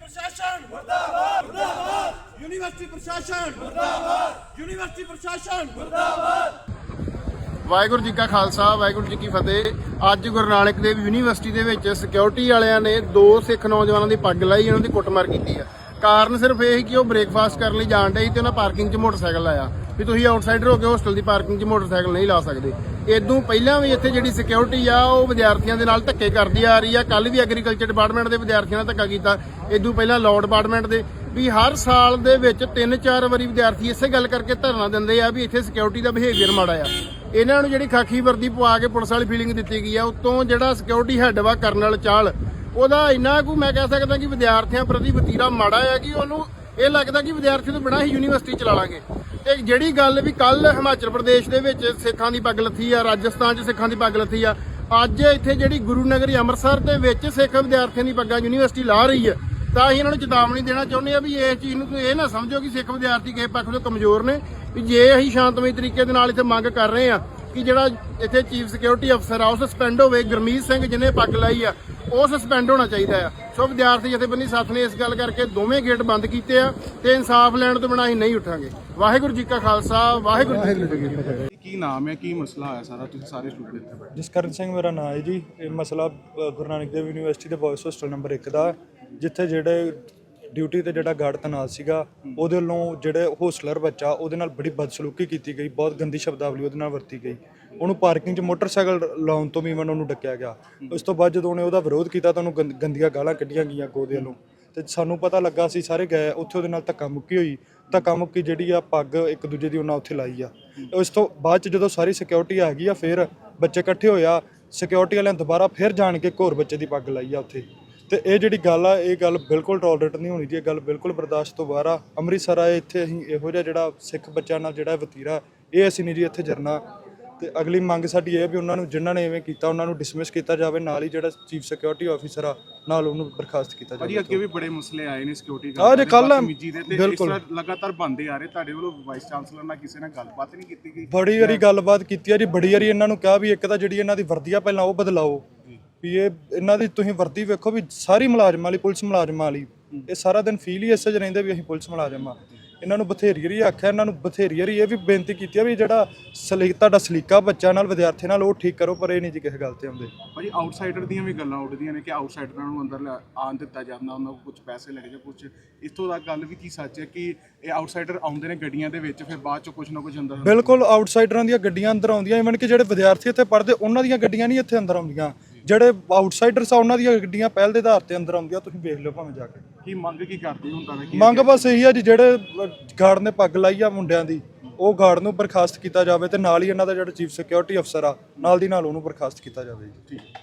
ਮੁਰਦਾਬਾਦ। ਮੁਰਦਾਬਾਦ। ਯੂਨੀਵਰਸਿਟੀ ਪ੍ਰਸ਼ਾਸਨ। ਮੁਰਦਾਬਾਦ। ਯੂਨੀਵਰਸਿਟੀ ਪ੍ਰਸ਼ਾਸਨ। ਵਾਹਿਗੁਰੂ ਜੀ ਕਾ ਖਾਲਸਾ ਵਾਹਿਗੁਰੂ ਜੀ ਕੀ ਫਤਿਹ। ਅੱਜ ਗੁਰੂ ਨਾਨਕ ਦੇਵ ਯੂਨੀਵਰਸਿਟੀ ਦੇ ਵਿੱਚ ਸਿਕਿਉਰਿਟੀ ਵਾਲਿਆਂ ਨੇ ਦੋ ਸਿੱਖ ਨੌਜਵਾਨਾਂ ਦੀ ਪੱਗ ਲਾਈ ਉਹਨਾਂ ਦੀ ਕੁੱਟਮਾਰ ਕੀਤੀ ਆ। ਕਾਰਨ ਸਿਰਫ ਇਹ ਕਿ ਉਹ ਬ੍ਰੇਕਫਾਸਟ ਕਰਨ ਲਈ ਜਾਣ ਡਏ ਸੀ ਤੇ ਉਹਨਾਂ ਪਾਰਕਿੰਗ 'ਚ ਮੋਟਰਸਾਈਕਲ ਲਾਇਆ। ਵੀ ਤੁਸੀਂ ਆਊਟਸਾਈਡਰ ਹੋ ਕੇ ਹੋਸਟਲ ਦੀ ਪਾਰਕਿੰਗ 'ਚ ਮੋਟਰਸਾਈਕਲ ਨਹੀਂ ਲਾ ਸਕਦੇ। ਇਦੋਂ ਪਹਿਲਾਂ ਵੀ ਇੱਥੇ ਜਿਹੜੀ ਸਿਕਿਉਰਿਟੀ ਆ, ਉਹ ਵਿਦਿਆਰਥੀਆਂ ਦੇ ਨਾਲ ਧੱਕੇ ਕਰਦੀ ਆ ਰਹੀ ਆ। ਕੱਲ ਵੀ ਐਗਰੀਕਲਚਰ ਡਿਪਾਰਟਮੈਂਟ ਦੇ ਵਿਦਿਆਰਥੀਆਂ ਨਾਲ ਧੱਕਾ ਕੀਤਾ। ਇਦੋਂ ਪਹਿਲਾਂ ਲਾਅ ਡਿਪਾਰਟਮੈਂਟ ਦੇ ਵੀ ਹਰ ਸਾਲ ਦੇ ਵਿੱਚ ਤਿੰਨ ਚਾਰ ਵਾਰੀ ਵਿਦਿਆਰਥੀ ਇਸੇ ਗੱਲ ਕਰਕੇ ਧਰਨਾ ਦਿੰਦੇ ਆ ਵੀ ਇੱਥੇ ਸਿਕਿਉਰਿਟੀ ਦਾ ਬਿਹੇਵੀਅਰ ਮਾੜਾ ਆ। ਇਹਨਾਂ ਨੂੰ ਜਿਹੜੀ ਖਾਕੀ ਵਰਦੀ ਪਵਾ ਕੇ ਪੁਲਿਸ ਵਾਲੀ ਫੀਲਿੰਗ ਦਿੱਤੀ ਗਈ ਆ, ਉਤੋਂ ਜਿਹੜਾ ਸਿਕਿਉਰਿਟੀ ਹੈੱਡ ਵਾ ਕਰਨਲ ਚਾਲ, ਉਹਦਾ ਇੰਨਾ ਕੁ ਮੈਂ ਕਹਿ ਸਕਦਾ ਕਿ ਵਿਦਿਆਰਥੀਆਂ ਪ੍ਰਤੀ ਵਤੀਰਾ ਮਾੜਾ ਆ ਕਿ ਉਹਨੂੰ ਇਹ ਲੱਗਦਾ ਕਿ ਵਿਦਿਆਰਥੀ ਤੋਂ ਬਿਨਾਂ ਹੀ ਯੂਨੀਵਰਸਿਟੀ ਚਲਾ ਲਾਂਗੇ। ਤੇ ਜਿਹੜੀ ਗੱਲ ਵੀ ਕੱਲ ਹਿਮਾਚਲ ਪ੍ਰਦੇਸ਼ ਦੇ ਵਿੱਚ ਸਿੱਖਾਂ ਦੀ ਪੱਗ ਲੱਥੀ ਆ, ਰਾਜਸਥਾਨ 'ਚ ਸਿੱਖਾਂ ਦੀ ਪੱਗ ਲੱਥੀ ਆ, ਅੱਜ ਇੱਥੇ ਜਿਹੜੀ ਗੁਰੂ ਨਗਰੀ ਅੰਮ੍ਰਿਤਸਰ ਦੇ ਵਿੱਚ ਸਿੱਖ ਵਿਦਿਆਰਥੀਆਂ ਦੀ ਪੱਗਾਂ ਯੂਨੀਵਰਸਿਟੀ ਲਾ ਰਹੀ ਹੈ ਤਾਂ ਅਸੀਂ ਇਹਨਾਂ ਨੂੰ ਚੇਤਾਵਨੀ ਦੇਣਾ ਚਾਹੁੰਦੇ ਆ ਵੀ ਇਸ ਚੀਜ਼ ਨੂੰ ਤੁਸੀਂ ਇਹ ਨਾ ਸਮਝੋ ਕਿ ਸਿੱਖ ਵਿਦਿਆਰਥੀ ਕਿਸੇ ਪੱਖ ਤੋਂ ਕਮਜ਼ੋਰ ਨੇ, ਵੀ ਜੇ ਅਸੀਂ ਸ਼ਾਂਤਮਈ ਤਰੀਕੇ ਦੇ ਨਾਲ ਇੱਥੇ ਮੰਗ ਕਰ ਰਹੇ ਆ ਕਿ ਜਿਹੜਾ ਇੱਥੇ ਚੀਫ ਸਿਕਿਉਰਿਟੀ ਅਫਸਰ ਆ, ਉਹ ਸਸਪੈਂਡ ਹੋਵੇ, ਗੁਰਮੀਤ ਸਿੰਘ ਜਿਹਨੇ ਪੱਗ ਲਾਈ ਆ, ਉਹ ਸਸਪੈਂਡ ਹੋਣਾ ਚਾਹੀਦਾ ਆ। ਸੋ ਵਿਦਿਆਰਥੀ ਜਥੇਬੰਦੀ ਸਾਥ ਨੇ ਇਸ ਗੱਲ ਕਰਕੇ ਦੋਵੇਂ ਗੇਟ ਬੰਦ ਕੀਤੇ ਆ ਤੇ ਇਨਸਾਫ ਲੈਣ ਤੋਂ ਬਿਨਾਂ ਅਸੀਂ ਨਹੀਂ ਉੱਠਾਂਗੇ। ਵਾਹਿਗੁਰੂ ਜੀ ਕਾ ਖਾਲਸਾ ਵਾਹਿਗੁਰੂ ਜੀ ਕੀ ਫਤਿਹ। ਕੀ ਨਾਮ ਹੈ ਕੀ ਮਸਲਾ ਹੋਇਆ ਸਾਰਾ ਤੁਸੀਂ ਸਾਰੇ ਸਟੂਡੈਂਟ ਇੱਥੇ ਬੈਠੇ? ਜਸਕਰਨ ਸਿੰਘ ਮੇਰਾ ਨਾਮ ਹੈ ਜੀ। ਇਹ ਮਸਲਾ ਗੁਰੂ ਨਾਨਕ ਦੇਵ ਯੂਨੀਵਰਸਿਟੀ ਦੇ ਬॉयਜ਼ ਹੋਸਟਲ ਨੰਬਰ 1 ਦਾ ਜਿੱਥੇ ਜਿਹੜੇ ਡਿਊਟੀ ਤੇ ਜਿਹੜਾ ਗਾਰਡ ਤੈਨਾਤ ਸੀਗਾ, ਉਹਦੇ ਵੱਲੋਂ ਜਿਹੜੇ ਹੋਸਟਲਰ ਬੱਚਾ, ਉਹਦੇ ਨਾਲ ਬੜੀ ਬਦਸਲੂਕੀ ਕੀਤੀ ਗਈ, ਬਹੁਤ ਗੰਦੀ ਸ਼ਬਦਾਵਲੀ ਉਹਦੇ ਨਾਲ ਵਰਤੀ ਗਈ। ਉਹਨੂੰ ਪਾਰਕਿੰਗ 'ਚ ਮੋਟਰਸਾਈਕਲ ਲਾਉਣ ਤੋਂ ਵੀ ਮਨ ਉਹਨੂੰ ਡੱਕਿਆ ਗਿਆ। ਉਸ ਤੋਂ ਬਾਅਦ ਜਦੋਂ ਉਹਨੇ ਉਹਦਾ ਵਿਰੋਧ ਕੀਤਾ ਤਾਂ ਉਹਨੂੰ ਗੰਦ- ਗੰਦੀਆਂ ਗਾਲਾਂ ਕੱਢੀਆਂ ਗਈਆਂ ਅੱਗੋਂ ਉਹਦੇ ਵੱਲੋਂ। ਤੇ ਸਾਨੂੰ ਪਤਾ ਲੱਗਾ ਅਸੀਂ ਸਾਰੇ ਗਏ, ਉੱਥੇ ਉਹਦੇ ਨਾਲ ਧੱਕਾ ਮੁੱਕੀ ਹੋਈ। ਧੱਕਾ ਮੁੱਕੀ ਜਿਹੜੀ ਆ ਪੱਗ ਇੱਕ ਦੂਜੇ ਦੀ ਉਹਨਾਂ ਉੱਥੇ ਲਾਈ ਆ। ਉਸ ਤੋਂ ਬਾਅਦ ਚ ਜਦੋਂ ਸਾਰੀ ਸਿਕਿਉਰਿਟੀ ਆ ਗਈ ਆ, ਫਿਰ ਬੱਚੇ ਇਕੱਠੇ ਹੋਇਆ ਸਿਕਿਉਰਿਟੀ ਵਾਲਿਆਂ ਦੁਬਾਰਾ ਫਿਰ ਜਾਣ ਕੇ ਇੱਕ ਹੋਰ ਬੱਚੇ ਦੀ ਪੱਗ ਲਾਈ ਆ ਉੱਥੇ। ਤੇ ਇਹ ਜਿਹੜੀ ਗੱਲ ਆ ਇਹ ਗੱਲ ਬਿਲਕੁਲ ਟੋਲਰੇਟ ਨਹੀਂ ਹੋਣੀ ਜੀ ਇਹ ਗੱਲ ਬਿਲਕੁਲ ਬਰਦਾਸ਼ਤ ਤੋਂ ਬਾਹਰ ਆ। ਅੰਮ੍ਰਿਤਸਰ ਆਏ ਇੱਥੇ ਅਸੀਂ ਇਹੋ ਜਿਹਾ ਜਿਹੜਾ ਸਿੱਖ ਬੱਚਿਆਂ ਨਾਲ ਜਿਹੜਾ ਵਤੀਰਾ ਇਹ ਅਸੀਂ ਨਹੀਂ ਜੀ ਇੱਥੇ ਜਰਨਾ। ਤੇ ਅਗਲੀ ਮੰਗ ਸਾਡੀ ਇਹ ਵੀ ਉਹਨਾਂ ਨੂੰ ਜਿਨ੍ਹਾਂ ਨੇ ਐਵੇਂ ਕੀਤਾ ਉਹਨਾਂ ਨੂੰ ਡਿਸਮਿਸ ਕੀਤਾ ਜਾਵੇ ਨਾਲ ਹੀ ਜਿਹੜਾ ਚੀਫ ਸਿਕਿਉਰਿਟੀ ਆਫੀਸਰ ਆ ਨਾਲ ਉਹਨੂੰ ਬਰਖਾਸਤ ਕੀਤਾ ਜਾਵੇ। ਭਾਜੀ ਅੱਗੇ ਵੀ ਬੜੇ ਮਸਲੇ ਆਏ ਨੇ ਸਿਕਿਉਰਿਟੀ ਆਹ ਜੇ ਕੱਲ੍ਹ ਦੇ ਤੇ ਇਸ ਬਿਲਕੁਲ। ਲਗਾਤਾਰ ਬੰਦੇ ਆ ਰਹੇ ਤੁਹਾਡੇ ਵੱਲੋਂ ਵਾਈਸ ਚਾਂਸਲਰ ਨਾਲ ਕਿਸੇ ਨਾਲ ਗੱਲਬਾਤ ਨਹੀਂ ਕੀਤੀ ਗਈ? ਬੜੀ ਵਾਰੀ ਗੱਲਬਾਤ ਕੀਤੀ ਆ ਜੀ ਬੜੀ ਵਾਰੀ ਇਹਨਾਂ ਨੂੰ ਕਿਹਾ ਵੀ ਇੱਕ ਤਾਂ ਜਿਹੜੀ ਇਹਨਾਂ ਦੀ ਵਰਦੀ ਆ ਪਹਿਲਾਂ ਉਹ ਬਦਲਾਓ। ਵੀ ਇਹ ਇਹਨਾਂ ਦੀ ਤੁਸੀਂ ਵਰਦੀ ਵੇਖੋ ਵੀ ਸਾਰੀ ਮੁਲਾਜ਼ਮਾਂ ਵਾਲੀ ਪੁਲਿਸ ਮੁਲਾਜ਼ਮਾਂ ਵਾਲੀ। ਇਹ ਸਾਰਾ ਦਿਨ ਫੀਲ ਹੀ ਇਸੇ 'ਚ ਰਹਿੰਦੇ ਵੀ ਅਸੀਂ ਪੁਲਿਸ ਮੁਲਾਜ਼ਮ ਆ। ਇਹਨਾਂ ਨੂੰ ਬਥੇਰੀ ਵਾਰੀ ਆਖਿਆ ਇਹਨਾਂ ਨੂੰ ਬਥੇਰੀ ਵਾਰੀ ਇਹ ਵੀ ਬੇਨਤੀ ਕੀਤੀ ਆ ਵੀ ਜਿਹੜਾ ਸਲੀ ਤੁਹਾਡਾ ਸਲੀਕਾ ਬੱਚਾ ਨਾਲ ਵਿਦਿਆਰਥੀ ਨਾਲ ਉਹ ਠੀਕ ਕਰੋ ਪਰ ਇਹ ਨਹੀਂ ਜੀ ਕਿਸੇ ਗੱਲ ਤੇ ਆਉਂਦੇ। ਭਾਜੀ ਆਊਟਸਾਈਡਰ ਦੀਆਂ ਵੀ ਗੱਲਾਂ ਉੱਡਦੀਆਂ ਨੇ ਕਿ ਆਊਟਸਾਈਡਰਾਂ ਨੂੰ ਅੰਦਰ ਲੈ- ਆਉਣ ਦਿੱਤਾ ਜਾਂਦਾ ਉਹਨਾਂ ਕੋਲ ਕੁਝ ਪੈਸੇ ਲੱਗੇ ਜਾਂ ਕੁਝ ਇੱਥੋਂ ਤੱਕ ਗੱਲ ਵੀ ਕੀ ਸੱਚ ਹੈ ਕਿ ਇਹ ਆਊਟਸਾਈਡਰ ਆਉਂਦੇ ਨੇ ਗੱਡੀਆਂ ਦੇ ਵਿੱਚ ਫਿਰ ਬਾਅਦ ਚ ਕੁਝ ਨਾ ਕੁਝ ਅੰਦਰ ਬਿਲਕੁਲ ਆਊਟਸਾਈਡਰਾਂ ਦੀਆਂ ਗੱਡੀਆਂ ਅੰਦਰ ਆਉਂਦੀਆਂ ਇਵਨ ਕਿ ਜਿਹੜੇ ਵਿਦਿਆਰਥੀ ਇੱਥੇ ਪੜ੍ਹਦੇ ਉਹਨਾਂ ਦੀਆਂ ਗੱਡੀਆਂ ਨਹੀਂ ਇੱਥੇ ਅੰਦਰ ਆਉਂਦੀਆਂ। ਜਿਹੜੇ ਆਊਟਸਾਈਡਰਸ ਆ ਉਹਨਾਂ ਦੀਆਂ ਗੱਡੀਆਂ ਪਹਿਲ ਦੇ ਆਧਾਰ ਤੇ ਅੰਦਰ ਆਉਂਦੀਆਂ ਤੁਸੀਂ ਵੇਖ ਲਓ ਭਾਵੇਂ ਜਾ ਕੇ। ਕੀ ਮੰਗ ਕੀ ਕਰਦੇ ਕੀ ਮੰਗ ਬਸ ਇਹੀ ਆ ਜੀ ਜਿਹੜੇ ਗਾਰਡ ਨੇ ਪੱਗ ਲਾਈ ਆ ਮੁੰਡਿਆਂ ਦੀ ਉਹ ਗਾਰਡ ਨੂੰ ਬਰਖਾਸਤ ਕੀਤਾ ਜਾਵੇ ਤੇ ਨਾਲ ਹੀ ਇਹਨਾਂ ਦਾ ਜਿਹੜਾ ਚੀਫ ਸਿਕਿਉਰਿਟੀ ਅਫਸਰ ਆ ਨਾਲ ਦੀ ਨਾਲ ਉਹਨੂੰ ਬਰਖਾਸਤ ਕੀਤਾ ਜਾਵੇ ਜੀ। ਠੀਕ।